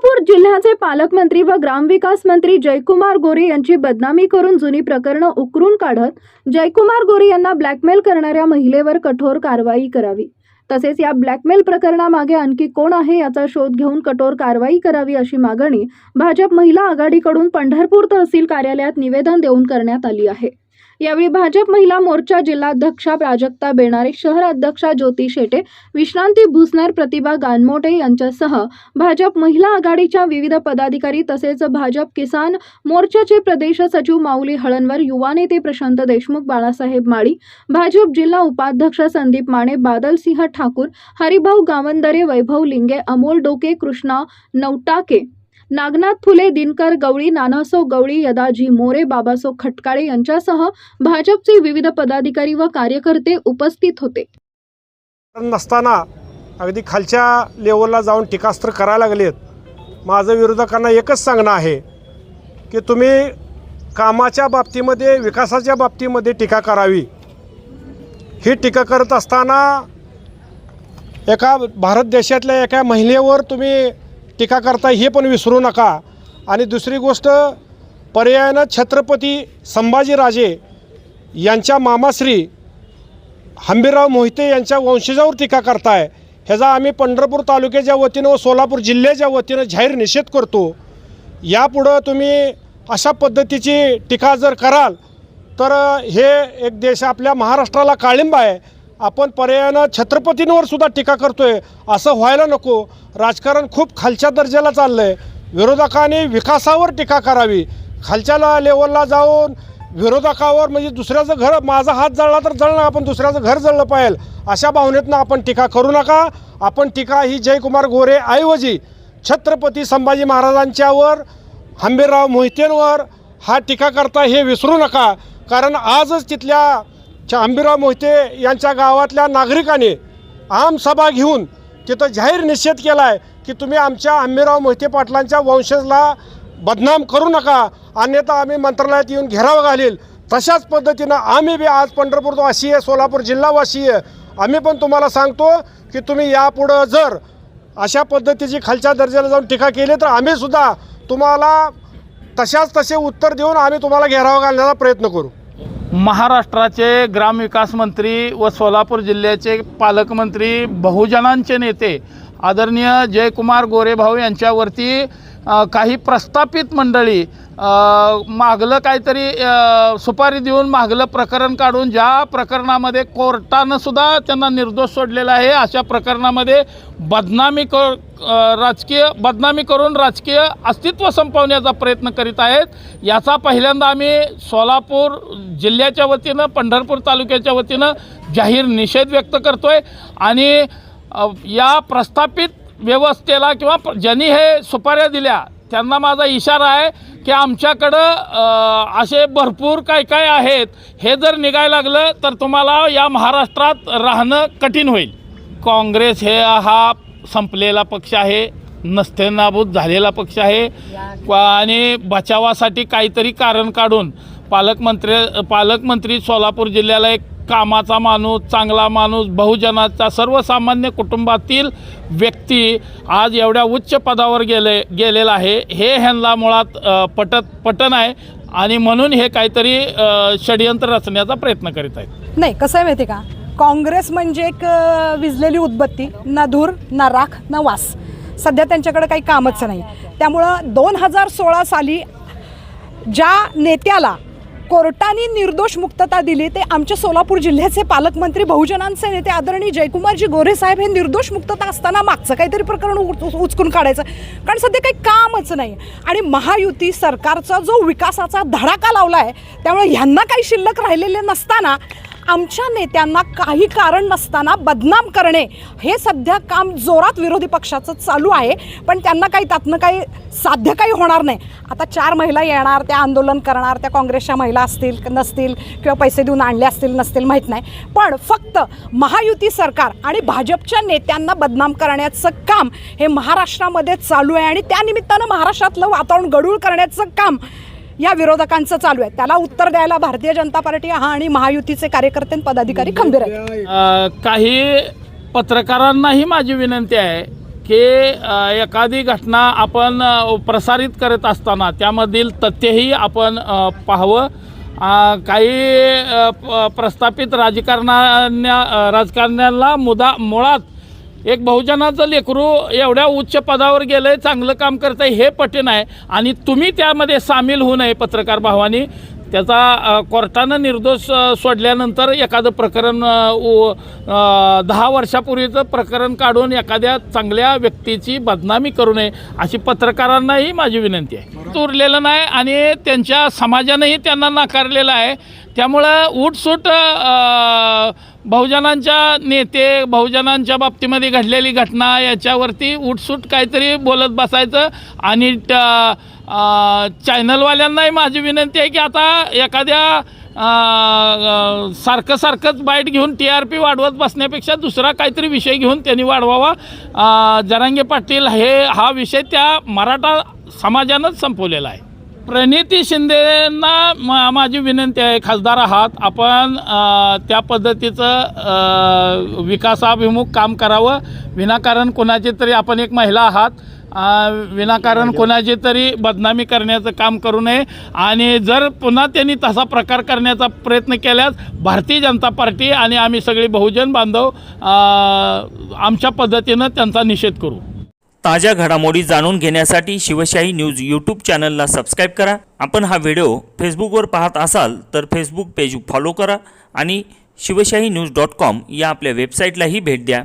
सोलापूर जिल्ह्याचे पालकमंत्री व ग्रामविकास मंत्री जयकुमार गोरे यांची बदनामी करून जुनी प्रकरणं उकरून काढत जयकुमार गोरे यांना ब्लॅकमेल करणाऱ्या महिलेवर कठोर कारवाई करावी. तसेच या ब्लॅकमेल प्रकरणामागे आणखी कोण आहे याचा शोध घेऊन कठोर कारवाई करावी अशी मागणी भाजप महिला आघाडीकडून पंढरपूर तहसील कार्यालयात निवेदन देऊन करण्यात आली आहे. यावेळी भाजप महिला मोर्चा जिल्हाध्यक्षा प्राजक्ता बेणारे शहर अध्यक्षा ज्योती शेटे विश्रांती भुसनर प्रतिभा गानमोटे यांच्यासह भाजप महिला आघाडीच्या विविध पदाधिकारी तसेच भाजप किसान मोर्चाचे प्रदेश सचिव माऊली हळणवर युवा नेते प्रशांत देशमुख बाळासाहेब माळी भाजप जिल्हा उपाध्यक्ष संदीप माने बादलसिंह ठाकूर हरिभाऊ गावंदरे वैभव लिंगे अमोल डोके कृष्णा नवटाके नागनाथ फुले दिनकर गवळी नानासो गवळी यदाजी मोरे बाबासो खटकाळे यांच्यासह भाजपचे विविध पदाधिकारी व कार्यकर्ते उपस्थित होते. नसताना अगदी खालच्या लेवलला जाऊन टीकास्त्र करायला लागलेत. माझं विरोधकांना एकच सांगणं आहे की तुम्ही कामाच्या बाबतीमध्ये विकासाच्या बाबतीमध्ये टीका करावी. ही टीका करत असताना एका भारत देशातल्या एका महिलेवर तुम्ही टीका करता हे पण विसरू नका. आणि दुसरी गोष्ट पर्यायानं छत्रपती संभाजीराजे यांच्या मामाश्री हंबीरराव मोहिते यांच्या वंशजावर टीका करताय. ह्याचा आम्ही पंढरपूर तालुक्याच्या वतीनं व सोलापूर जिल्ह्याच्या वतीनं जाहीर निषेध करतो. यापुढं तुम्ही अशा पद्धतीची टीका जर कराल तर हे एक देश आपल्या महाराष्ट्राला काळिंब आहे. आपण पर्यायानं छत्रपतींवर सुद्धा टीका करतोय. असं व्हायला नको. राजकारण खूप खालच्या दर्जाला चाललं आहे विरोधकांनी विकासावर टीका करावी. खालच्या लेवलला जाऊन विरोधकावर म्हणजे दुसऱ्याचं घर माझा हात जळला तर जळणार आपण दुसऱ्याचं घर जळलं पाहिजे. अशा भावनेतनं आपण टीका करू नका. आपण टीका ही जयकुमार गोरे ऐवजी छत्रपती संभाजी महाराजांच्यावर हंबीरराव मोहितेंवर हा टीका करता हे विसरू नका. कारण आजच तिथल्या च- मोहिते यांच्या गावातल्या नागरिकांनी आमसभा घेऊन तिथं जाहीर निषेध केला आहे की तुम्ही आमच्या आंबेराव मोहिते पाटलांच्या वंशजला बदनाम करू नका अन्यथा आम्ही मंत्रालयात येऊन घेराव घालील. तशाच पद्धतीनं आम्ही बी आज पंढरपूरवासी आहे सोलापूर जिल्हावासी आहे. आम्ही पण तुम्हाला सांगतो की तुम्ही यापुढं जर अशा पद्धतीची खालच्या दर्जाला जाऊन टीका केली तर आम्हीसुद्धा तुम्हाला तशाच तसे उत्तर देऊन आम्ही तुम्हाला घेराव घालण्याचा प्रयत्न करू. महाराष्ट्राचे ग्रामविकास मंत्री व सोलापूर जिल्ह्याचे पालकमंत्री बहुजनांचे नेते आदरणीय जयकुमार गोरेभाऊ यांच्यावरती काही प्रस्थापित मंडळी मागलं काहीतरी सुपारी देऊन मागलं प्रकरण काढून ज्या प्रकरणामध्ये कोर्टानं सुद्धा त्यांना निर्दोष सोडलेला आहे अशा प्रकरणामध्ये बदनामी क राजकीय बदनामी करून राजकीय अस्तित्व संपवण्याचा प्रयत्न करीत आहेत. याचा पहिल्यांदा आम्ही सोलापूर जिल्ह्याच्या वतीनं पंढरपूर तालुक्याच्या वतीनं जाहीर निषेध व्यक्त करतो आहे आणि या प्रस्थापित व्यवस्थेला किंवा ज्यांनी हे सुपाऱ्या दिल्या त्यांना माझा इशारा आहे की आमच्याकडं असे भरपूर काय काय आहेत हे जर निघायला लागलं तर तुम्हाला या महाराष्ट्रात राहणं कठीण होईल. काँग्रेस हे हा संपलेला पक्ष आहे नसते नाबूद झालेला पक्ष आहे आणि बचावासाठी काहीतरी कारण काढून पालकमंत्री पालकमंत्री सोलापूर जिल्ह्याला एक कामाचा माणूस चांगला माणूस बहुजनाचा सर्वसामान्य कुटुंबातील व्यक्ती आज एवढ्या उच्च पदावर गेले गेलेला आहे. हे ह्यांना मुळात पटत पटन आहे आणि म्हणून हे काहीतरी षडयंत्र रचण्याचा प्रयत्न करीत आहेत. नाही कसं आहे माहिती आहे का? काँग्रेस म्हणजे एक विजलेली विझलेली उदबत्ती ना धूर ना राख ना वास. सध्या त्यांच्याकडे काही कामच नाही. त्यामुळं दोन हजार सोळा साली ज्या नेत्याला कोर्टाने निर्दोष मुक्तता दिली. ते आमच्या सोलापूर जिल्ह्याचे पालकमंत्री बहुजनांचे नेते आदरणीय जयकुमारजी गोरे साहेब हे निर्दोष मुक्तता असताना मागचं काहीतरी प्रकरण उचकून काढायचं. कारण सध्या काही कामच नाही. आणि महायुती सरकारचा जो विकासाचा धडाका लावला आहे त्यामुळे ह्यांना काही शिल्लक राहिलेले नसताना आमच्या नेत्यांना काही कारण नसताना बदनाम करणे हे सध्या काम जोरात विरोधी पक्षाचं चालू आहे. पण त्यांना काही त्यातनं काही साध्य काही होणार नाही. आता चार महिला येणार त्या आंदोलन करणार त्या काँग्रेसच्या महिला असतील नसतील किंवा पैसे देऊन आणले असतील नसतील माहीत नाही. पण फक्त महायुती सरकार आणि भाजपच्या नेत्यांना बदनाम करण्याचं काम हे महाराष्ट्रामध्ये चालू आहे. आणि त्यानिमित्तानं महाराष्ट्रातलं वातावरण गडूळ करण्याचं काम या विरोधकांचं चालू आहे. त्याला उत्तर द्यायला भारतीय जनता पार्टी हा आणि महायुतीचे कार्यकर्ते आणि पदाधिकारी खंबीर आहेत. काही पत्रकारांनाही माझी विनंती आहे की अ, एखादी घटना आपण अ, प्रसारित करत असताना त्यामधील तथ्यही आपण अ, पाहावं. अ, काही अ, प- प्रस्थापित राजकारण्या राजकारण्याला राजकारण्यांना मुदा मुळात एक बहुजनाचं लेकरू एवढ्या उच्च पदावर गेलंय चांगलं काम करतंय हे पटेन आहे. आणि तुम्ही त्यामध्ये सामील होऊ नये पत्रकार भावानी. त्याचा कोर्टानं निर्दोष सोडल्यानंतर एखादं प्रकरण दहा वर्षापूर्वीचं प्रकरण काढून एखाद्या चांगल्या व्यक्तीची बदनामी करू नये अशी पत्रकारांनाही माझी विनंती आहे. उरलेलं नाही आणि त्यांच्या समाजानंही त्यांना नाकारलेलं आहे. त्यामुळं उठसूट बहुजनांच्या नेते बहुजनांच्या बाबतीमध्ये घडलेली घटना याच्यावरती उठसूट काहीतरी बोलत बसायचं आणि चॅनलवाल्यांनाही माझी विनंती आहे की आता एखाद्या सारखं सारखंच बाईट घेऊन टी आर पी वाढवत बसण्यापेक्षा दुसरा काहीतरी विषय घेऊन त्यांनी वाढवावा. जरांगे पाटील हे हा विषय त्या मराठा समाजानंच संपवलेला आहे. प्रणिती शिंदेंना मा माझी विनंती आहे खासदार आहात आपण त्या पद्धतीचं विकासाभिमुख काम करावं. विनाकारण कोणाची तरी आपण एक महिला आहात. विनाकारण कोणाची तरी बदनामी करण्याचं काम करू नये. आणि जर पुन्हा त्यांनी तसा प्रकार करण्याचा प्रयत्न केल्यास भारतीय जनता पार्टी आणि आम्ही सगळे बहुजन बांधव अ, आमच्या पद्धतीनं त्यांचा निषेध करू. ताज्या घडामोडी जाणून घेण्यासाठी शिवशाही न्यूज यूट्यूब चॅनलला सबस्क्राईब करा. आपण हा व्हिडिओ फेसबुकवर पाहत असाल तर फेसबुक पेज फॉलो करा आणि शिवशाही न्यूज डॉट कॉम या आपल्या वेबसाईटलाही भेट द्या.